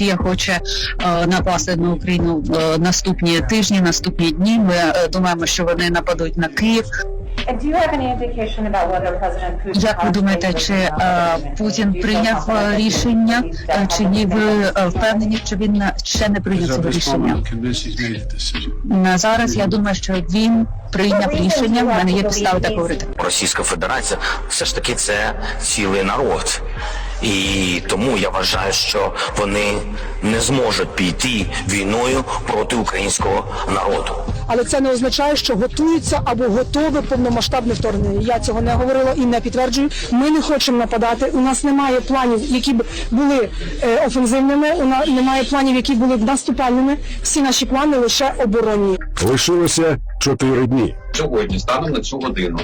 Росія хоче е, напасти на Україну е, наступні тижні, наступні дні. Ми е, думаємо, що вони нападуть на Київ. Як ви думаєте, чи е, Путін прийняв рішення, чи ні? Ви впевнені, що він ще не прийняв цього рішення? На зараз я думаю, що він прийняв рішення. В мене є підстави так говорити. Російська Федерація все ж таки це цілий народ. І тому я вважаю, що вони не зможуть піти війною проти українського народу. але це не означає, що готується або готове повномасштабне вторгнення. Я цього не говорила і не підтверджую. Ми не хочемо нападати. У нас немає планів, які б були е, офензивними. У нас немає планів, які були б наступальними. Всі наші плани лише оборонні. Лишилося чотири дні. сьогодні, станом на цю годину,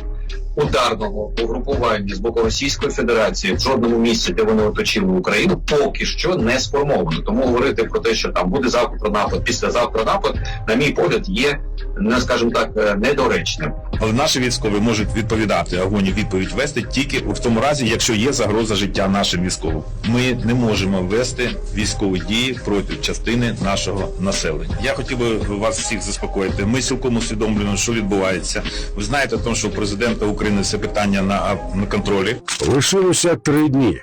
ударного угрупування з боку Російської Федерації в жодному місці, де вони оточили Україну, поки що не сформовано. Тому говорити про те, що там буде завтра напад, післязавтра напад, на мій погляд, є не скажімо так е, недоречним. Але наші військові можуть відповідати огонь і відповідь вести тільки в тому разі, якщо є загроза життя нашим військовим. Ми не можемо вести військові дії проти частини нашого населення. Я хотів би вас всіх заспокоїти. Ми цілком усвідомлюємо, що відбувається. Ви знаєте, тому що у президента України це питання на, на контролі. Лишилося три дні.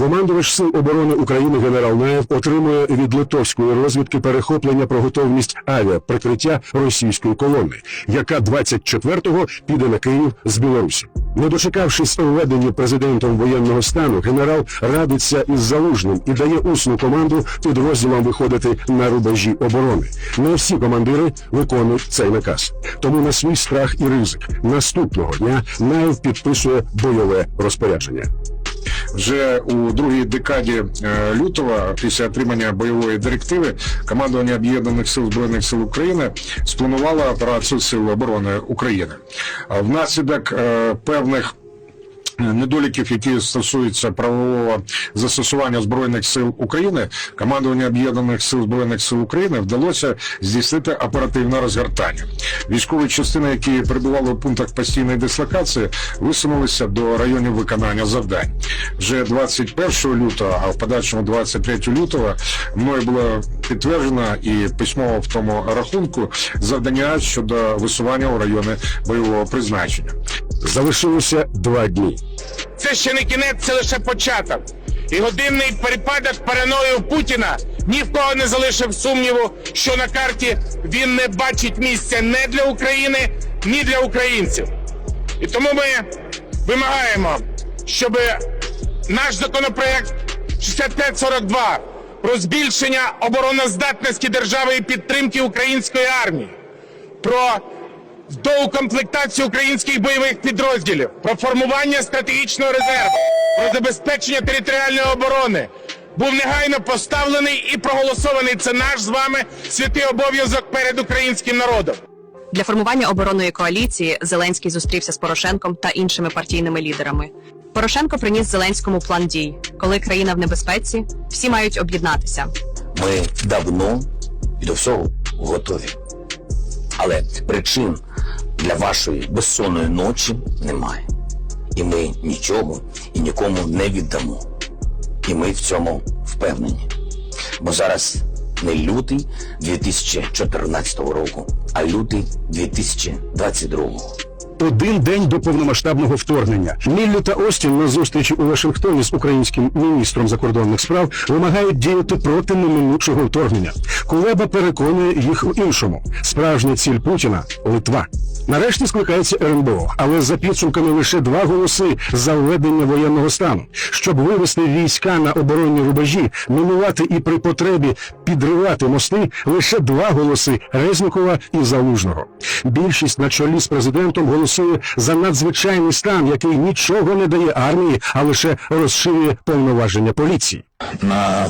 Командувач сил оборони України генерал Наєв отримує від литовської розвідки перехоплення про готовність авіаприкриття російської колони, яка 24-го піде на Київ з Білорусі. Не дочекавшись введення президентом воєнного стану, генерал радиться із залужним і дає усну команду підрозділам виходити на рубежі оборони. Не всі командири виконують цей наказ. Тому на свій страх і ризик наступного дня Наєв підписує бойове розпорядження. Вже у другій декаді е, лютого, після отримання бойової директиви, командування об'єднаних сил збройних сил України спланувало операцію Сил оборони України. Внаслідок е, певних недоліків, які стосуються правового застосування збройних сил України, командування об'єднаних сил збройних сил України вдалося здійснити оперативне розгортання. Військові частини, які перебували у пунктах постійної дислокації, висунулися до районів виконання завдань. Вже 21 лютого, а в подальшому 23 лютого, мною було підтверджено і письмово в тому рахунку завдання щодо висування у райони бойового призначення. Залишилося два дні. Це ще не кінець, це лише початок. І годинний перепадок параною Путіна ні в кого не залишив сумніву, що на карті він не бачить місця не для України, ні для українців. І тому ми вимагаємо, щоб наш законопроект 6542 про збільшення обороноздатності держави і підтримки української армії, про доукомплектацію українських бойових підрозділів, про формування стратегічного резерву, про забезпечення територіальної оборони був негайно поставлений і проголосований. Це наш з вами святий обов'язок перед українським народом. Для формування оборонної коаліції Зеленський зустрівся з Порошенком та іншими партійними лідерами. Порошенко приніс Зеленському план дій. Коли країна в небезпеці, всі мають об'єднатися. Ми давно і до всього готові. Але причин для вашої безсонної ночі немає. І ми нічого і нікому не віддамо. І ми в цьому впевнені. Бо зараз не лютий 2014 року, а лютий 2022. Один день до повномасштабного вторгнення Міллі та Остін на зустрічі у Вашингтоні з українським міністром закордонних справ вимагають діяти проти неминучого вторгнення. Кулеба переконує їх у іншому. Справжня ціль Путіна Литва. Нарешті скликається РНБО, але за підсумками лише два голоси за введення воєнного стану, щоб вивести війська на оборонні рубежі, мінувати і при потребі підривати мости. Лише два голоси Резнікова і Залужного. Більшість на чолі з президентом голосує за надзвичайний стан, який нічого не дає армії, а лише розширює повноваження поліції. На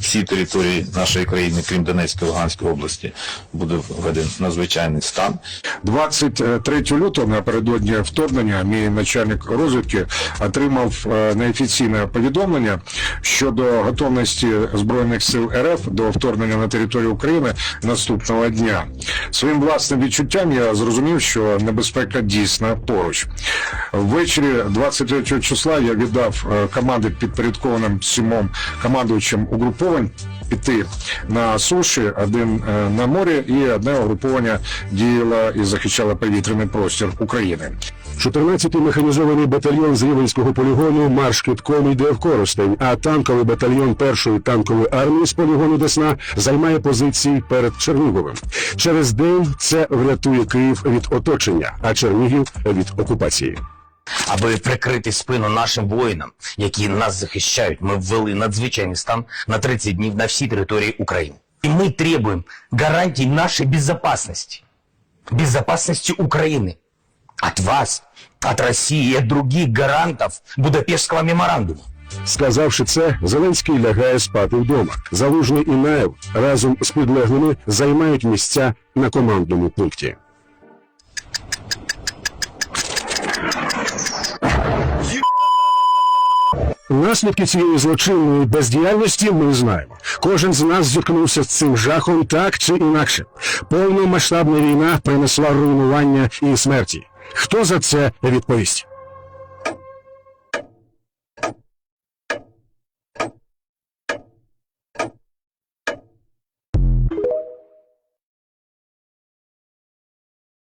всій території нашої країни, крім Донецької Луганської області, буде введений надзвичайний стан. 23 лютого напередодні вторгнення мій начальник розвідки отримав е, неофіційне повідомлення щодо готовності збройних сил РФ до вторгнення на територію України наступного дня. Своїм власним відчуттям я зрозумів, що небезпека дійсно поруч. Ввечері 23 числа я віддав е, команди підпорядкованим сімом командувачам угруповань піти на суші, один е, на морі, і одне угруповання діяло і захищало повітряний простір України. 14-й механізований батальйон з Рівенського полігону марш китком йде в Коростень, а танковий батальйон першої танкової армії з полігону Десна займає позиції перед Черніговим. Через день це врятує Київ від оточення, а Чернігів від окупації. Аби прикрити спину нашим воїнам, які нас захищають, ми ввели надзвичайний стан на 30 днів на всій території України. І ми требуємо гарантій нашей безопасности. Безопасности Украины. От вас, от России и других гарантов Будапештского меморандума. Сказавши це, Зеленський лягає спати вдома. Залужний і Наєв разом з підлеглими займають місця на командному пункті. Наслідки цієї злочинної бездіяльності ми знаємо. Кожен з нас зіткнувся з цим жахом так чи інакше. Повномасштабна війна принесла руйнування і смерті. Хто за це відповість?